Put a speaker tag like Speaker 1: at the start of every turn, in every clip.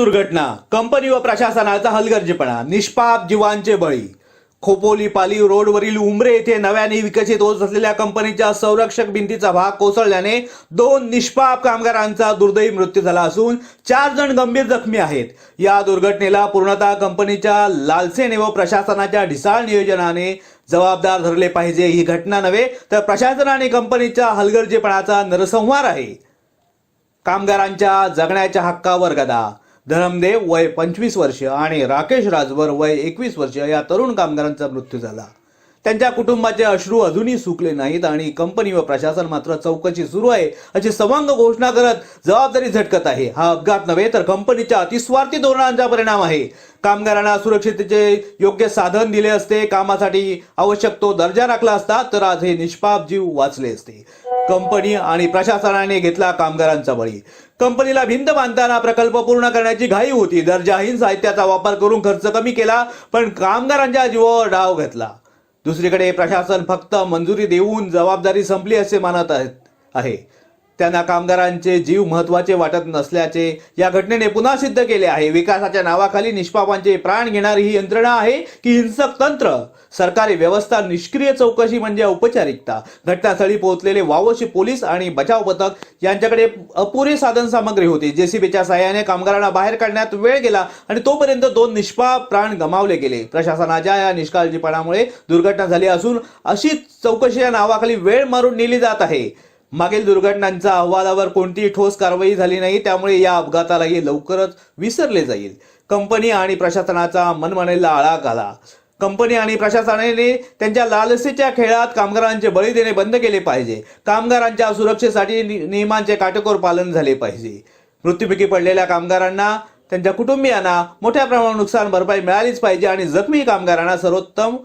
Speaker 1: दुर्घटना कंपनी व प्रशासनाचा हलगर्जीपणा निष्पाप जीवांचे बळी. खोपोली पाली रोडवरील उमरे येथे नव्याने विकसित होत असलेल्या कंपनीच्या संरक्षक भिंतीचा भाग कोसळल्याने दोन निष्पाप कामगारांचा दुर्दैवी मृत्यू झाला असून चार जण गंभीर जखमी आहेत. या दुर्घटनेला पूर्णतः कंपनीच्या लालसेने व प्रशासनाच्या ढिसाळ नियोजनाने जबाबदार धरले पाहिजे. ही घटना नव्हे तर प्रशासनाने कंपनीच्या हलगर्जीपणाचा नरसंहार आहे. कामगारांच्या जगण्याच्या हक्कावर गदा. धरमदेव वय पंचवीस वर्ष आणि राकेश राजभर वय एकवीस वर्ष या तरुण कामगारांचा मृत्यू झाला. त्यांच्या कुटुंबाचे अश्रू अजूनही सुकले नाहीत आणि कंपनी व प्रशासन मात्र चौकशी सुरू आहे अशी समंग घोषणा करत जबाबदारी झटकत आहे. हा अपघात नव्हे तर कंपनीच्या अतिस्वार्थी धोरणांचा परिणाम आहे. कामगारांना सुरक्षिततेचे योग्य साधन दिले असते कामासाठी आवश्यक तो दर्जा राखला असता तर आज हे निष्पाप जीव वाचले असते. कंपनी आणि प्रशासनाने घेतला कामगारांचा बळी. कंपनीला भिंत बांधताना प्रकल्प पूर्ण करण्याची घाई होती. दर्जाहीन साहित्याचा वापर करून खर्च कमी केला पण कामगारांच्या जीवावर डाव घेतला. दुसरीकडे प्रशासन फक्त मंजुरी देऊन जबाबदारी संपली असे मानत आहेत आहे. त्यांना कामगारांचे जीव महत्त्वाचे वाटत नसल्याचे या घटनेने पुन्हा सिद्ध केले आहे. विकासाच्या नावाखाली निष्पापांचे प्राण घेणारी ही यंत्रणा आहे की हिंसक तंत्र? सरकारी व्यवस्था निष्क्रिय चौकशी म्हणजे औपचारिकता. घटनास्थळी पोहोचलेले वावशी पोलीस आणि बचाव पथक यांच्याकडे अपुरी साधन सामग्री होती. जेसीबीच्या सहाय्याने कामगारांना बाहेर काढण्यात वेळ गेला आणि तोपर्यंत दोन निष्पाप प्राण गमावले गेले. प्रशासनाच्या या निष्काळजीपणामुळे दुर्घटना झाली असून अशीच चौकशीच्या नावाखाली वेळ मारून नेली जात आहे. मागील दुर्घटनांच्या अहवालावर कोणतीही ठोस कारवाई झाली नाही त्यामुळे या अपघातालाही लवकरच विसरले जाईल. कंपनी आणि प्रशासनाचा मनमानेला आळा घाला. कंपनी आणि प्रशासनाने त्यांच्या लालसेच्या खेळात कामगारांचे बळी देणे बंद केले पाहिजे. कामगारांच्या सुरक्षेसाठी नियमांचे काटेकोर पालन झाले पाहिजे. मृत्युमुखी पडलेल्या कामगारांना त्यांच्या कुटुंबियांना मोठ्या प्रमाणात नुकसान भरपाई मिळालीच पाहिजे आणि जखमी कामगारांना सर्वोत्तम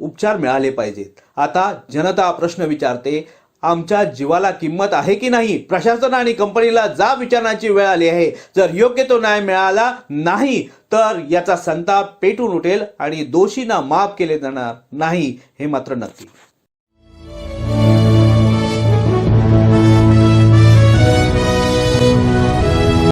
Speaker 1: उपचार मिळाले पाहिजेत. आता जनता प्रश्न विचारते आमच्या जीवाला किंमत आहे की नाही? प्रशासन आणि कंपनीला जा विचारण्याची वेळ आली आहे. जर योग्य तो न्याय मिळाला नाही तर याचा संताप पेटून उठेल आणि दोषींना माफ केले जाणार नाही हे मात्र नक्की.